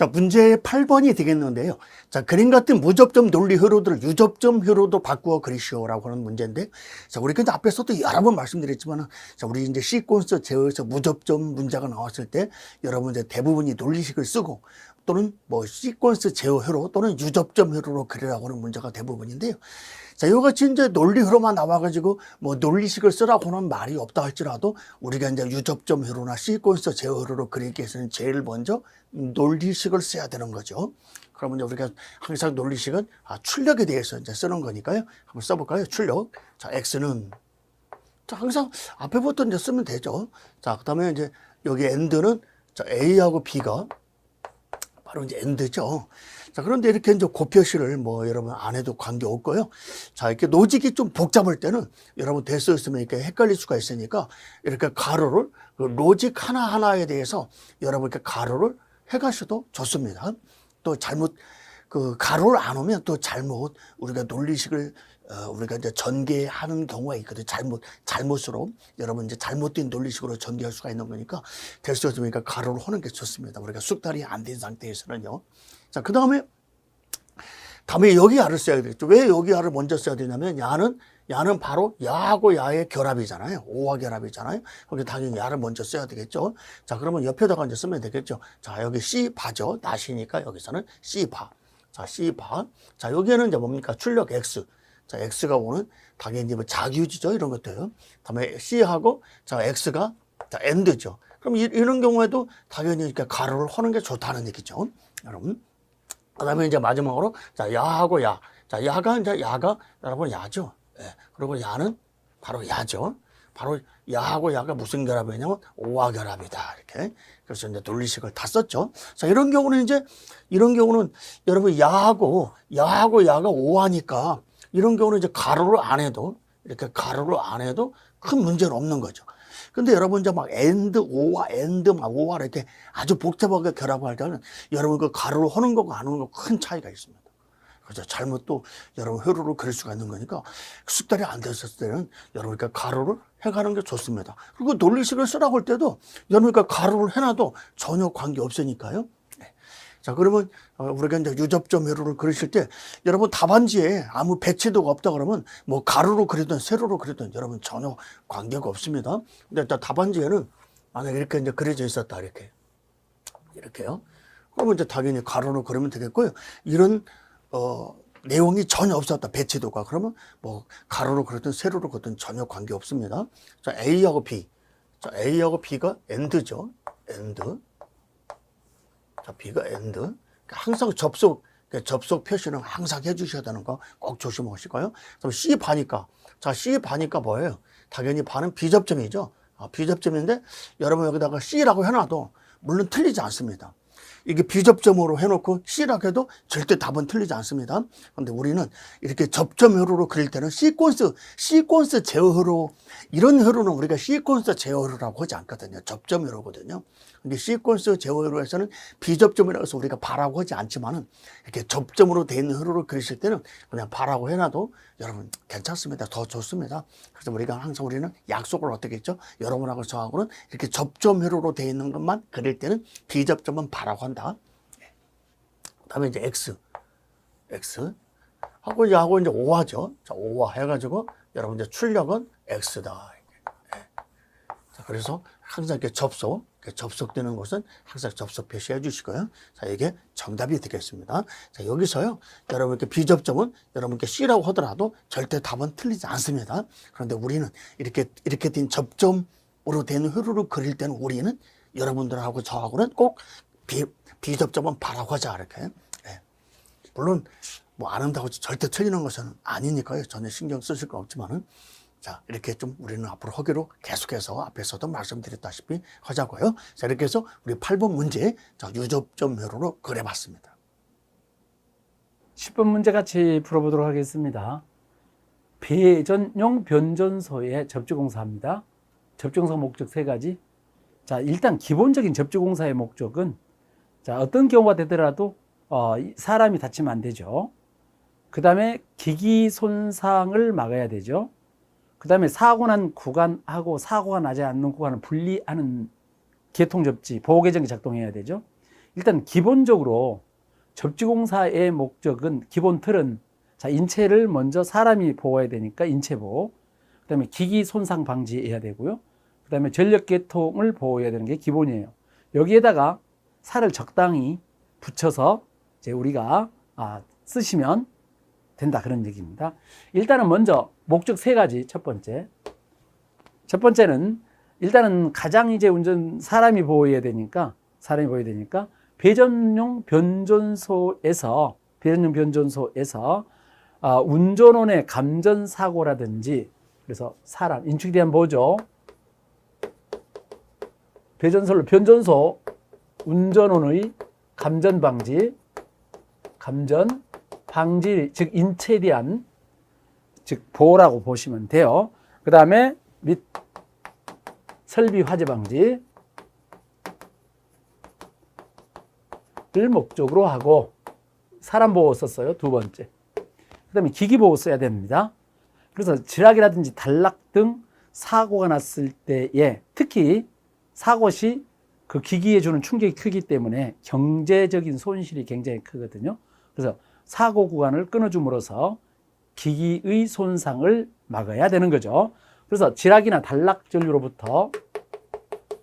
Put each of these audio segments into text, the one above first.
자, 문제 8번이 되겠는데요. 자, 그림 같은 무접점 논리 회로들을 유접점 회로도 바꾸어 그리시오라고 하는 문제인데, 자, 우리 근데 앞에서도 여러 번 말씀드렸지만은, 자, 우리 이제 시퀀스 제어에서 무접점 문제가 나왔을 때, 여러분 이제 대부분이 논리식을 쓰고, 또는 뭐 시퀀스 제어 회로 또는 유접점 회로로 그리라고 하는 문제가 대부분인데요. 자, 이같이 이제 논리회로만 나와가지고 뭐 논리식을 쓰라고는 말이 없다 할지라도 우리가 이제 유접점 회로나 시퀀스 제어 회로로 그리기 위해서는 제일 먼저 논리식을 써야 되는 거죠. 그러면 이제 우리가 항상 논리식은 아, 출력에 대해서 이제 쓰는 거니까요. 한번 써볼까요? 출력. 자, X는 자, 항상 앞에부터 이제 쓰면 되죠. 자, 그 다음에 이제 여기 end는 자, A하고 B가 바로 이제 엔드죠. 자, 그런데 이렇게 이제 고표시를 뭐 여러분 안 해도 관계 없고요. 자, 이렇게 노직이 좀 복잡할 때는 여러분 대서 있으면 이렇게 헷갈릴 수가 있으니까 이렇게 가로를 그 로직 하나하나에 대해서 여러분 이렇게 가로를 해 가셔도 좋습니다. 또 잘못 그 가로를 안 오면 또 잘못 우리가 논리식을 어, 우리가 이제 전개하는 경우가 있거든요. 잘못, 잘못으로. 여러분 이제 잘못된 논리식으로 전개할 수가 있는 거니까 될 수 없으니까 가로를 하는 게 좋습니다. 우리가 숙달이 안 된 상태에서는요. 자, 그 다음에 다음에 여기 야를 써야 되겠죠. 왜 여기 야를 먼저 써야 되냐면 야는 야는 바로 야하고 야의 결합이잖아요. 오화 결합이잖아요. 거기 당연히 야를 먼저 써야 되겠죠. 자, 그러면 옆에다가 이제 쓰면 되겠죠. 자, 여기 C 바죠. 나시니까 여기서는 C 바. 자, C 바. 자, 여기에는 이제 뭡니까? 출력 X. 자, X가 오는 당연히 뭐 자기유지죠. 이런 것도요. 다음에 C하고 자, X가 자, 엔드죠. 그럼 이, 이런 경우에도 당연히 이렇게 가로를 하는 게 좋다는 얘기죠. 여러분. 그 다음에 이제 마지막으로, 자, 야하고 야. 자, 야가 이제 야가 여러분 야죠. 예. 그리고 야는 바로 야죠. 바로 야하고 야가 무슨 결합이냐면 오화 결합이다. 이렇게. 그래서 이제 논리식을 다 썼죠. 자, 이런 경우는 이제, 이런 경우는 여러분 야하고, 야하고 야가 오화니까 이런 경우는 이제 가로를 안 해도, 이렇게 가로를 안 해도 큰 문제는 없는 거죠. 근데 여러분 이제 막 엔드 오와 엔드 막 오와 이렇게 아주 복잡하게 결합할 때는 여러분 그 가로를 하는 거고 안 하는 거 큰 차이가 있습니다. 그래서 잘못 또 여러분 회로를 그릴 수가 있는 거니까 숙달이 안 됐을 때는 여러분 그 가로를 해가는 게 좋습니다. 그리고 논리식을 쓰라고 할 때도 여러분 그 가로를 해놔도 전혀 관계 없으니까요. 네. 자, 그러면 어, 우리가 이제 유접점 회로를 그리실 때 여러분 답안지에 아무 배치도가 없다 그러면 뭐 가로로 그리든 세로로 그리든 여러분 전혀 관계가 없습니다. 근데 일단 답안지에는 만약에 이렇게 이제 그려져 있었다 이렇게 이렇게요. 그러면 이제 당연히 가로로 그리면 되겠고요. 이런 어 내용이 전혀 없었다 배치도가 그러면 뭐 가로로 그렸든 세로로 그렸든 전혀 관계 없습니다. 자 A하고 B, 자 A하고 B가 엔드죠, 엔드. 자, B가 엔드. 그러니까 항상 접속, 그러니까 접속 표시는 항상 해주셔야 되는 거 꼭 조심하시고요. 그럼 C 반이니까. 자, C 반이니까 뭐예요? 당연히 반은 비접점이죠. 아, 비접점인데 여러분 여기다가 C라고 해놔도 물론 틀리지 않습니다. 이게 비접점으로 해놓고 C라고 해도 절대 답은 틀리지 않습니다. 그런데 우리는 이렇게 접점 회로로 그릴 때는 시퀀스, 시퀀스 제어 회로, 이런 회로는 우리가 시퀀스 제어 회로라고 하지 않거든요. 접점 회로거든요. 근데 시퀀스 제어 회로에서는 비접점이라고 해서 우리가 바라고 하지 않지만은 이렇게 접점으로 돼 있는 회로를 그리실 때는 그냥 바라고 해놔도 여러분 괜찮습니다. 더 좋습니다. 그래서 우리가 항상 우리는 약속을 어떻게 했죠? 여러분하고 저하고는 이렇게 접점 회로로 돼 있는 것만 그릴 때는 비접점은 바라고 한 다. 그 다음에 이제 X. X. 하고 이제 하고 이제 5화죠. 자, 5화 해가지고 여러분 이제 출력은 X다. 예. 자, 그래서 항상 이렇게 접속, 이렇게 접속되는 곳은 항상 접속 표시해 주시고요. 자, 이게 정답이 되겠습니다. 자, 여기서요. 여러분 이렇게 비접점은 여러분께 C라고 하더라도 절대 답은 틀리지 않습니다. 그런데 우리는 이렇게, 이렇게 된 접점으로 된 회로를 그릴 때는 우리는 여러분들하고 저하고는 꼭 비, 비접점은 바라고 하자, 이렇게. 예. 물론 뭐안 한다고 절대 틀리는 것은 아니니까요. 전혀 신경 쓰실 거 없지만은 자 이렇게 좀 우리는 앞으로 하기로 계속해서 앞에서도 말씀드렸다시피 하자고요. 자 이렇게 해서 우리 8번 문제 자 유접점 회로로 그려봤습니다. 10번 문제 같이 풀어보도록 하겠습니다. 배전용 변전소의 접주공사입니다. 접주공사 목적 세 가지. 자, 일단 기본적인 접주공사의 목적은 자, 어떤 경우가 되더라도 어, 이 사람이 다치면 안 되죠. 그 다음에 기기 손상을 막아야 되죠. 그 다음에 사고 난 구간하고 사고가 나지 않는 구간을 분리하는 개통접지, 보호계정이 작동해야 되죠. 일단 기본적으로 접지공사의 목적은 기본 틀은 자 인체를 먼저 사람이 보호해야 되니까 인체 보호, 그 다음에 기기 손상 방지해야 되고요. 그 다음에 전력 계통을 보호해야 되는 게 기본이에요. 여기에다가 살을 적당히 붙여서 이제 우리가 아, 쓰시면 된다 그런 얘기입니다. 일단은 먼저 목적 세 가지 첫 번째. 첫 번째는 일단은 가장 이제 운전 사람이 보호해야 되니까 사람이 보호해야 되니까 배전용 변전소에서 배전용 변전소에서 아, 운전원의 감전 사고라든지 그래서 사람 인축에 대한 보조 배전소를 변전소 운전원의 감전 방지 감전 방지 즉 인체에 대한 즉 보호라고 보시면 돼요. 그 다음에 및 설비 화재 방지를 목적으로 하고 사람 보호 썼어요. 두 번째. 그 다음에 기기 보호 써야 됩니다. 그래서 지락이라든지 단락 등 사고가 났을 때에 특히 사고 시 그 기기에 주는 충격이 크기 때문에 경제적인 손실이 굉장히 크거든요. 그래서 사고 구간을 끊어줌으로써 기기의 손상을 막아야 되는 거죠. 그래서 지락이나 단락 전류로부터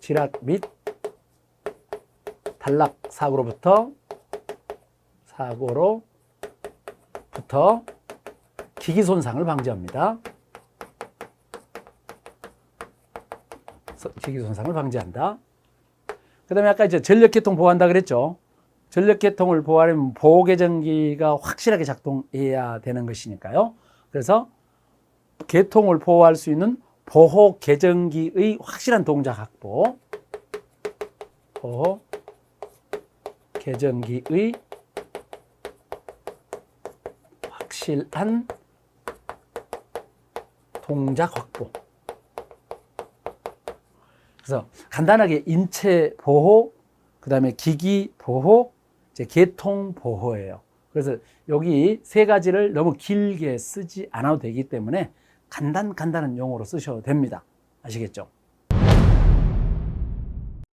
지락 및 단락 사고로부터 사고로부터 기기 손상을 방지합니다. 서- 기기 손상을 방지한다. 그 다음에 아까 이제 전력 계통 보호한다 그랬죠. 전력 계통을 보호하려면 보호 계정기가 확실하게 작동해야 되는 것이니까요. 그래서 계통을 보호할 수 있는 보호 계정기의 확실한 동작 확보. 보호 계정기의 확실한 동작 확보. 그래서 간단하게 인체 보호, 그 다음에 기기 보호, 이제 계통 보호예요. 그래서 여기 세 가지를 너무 길게 쓰지 않아도 되기 때문에 간단 간단한 용어로 쓰셔도 됩니다. 아시겠죠?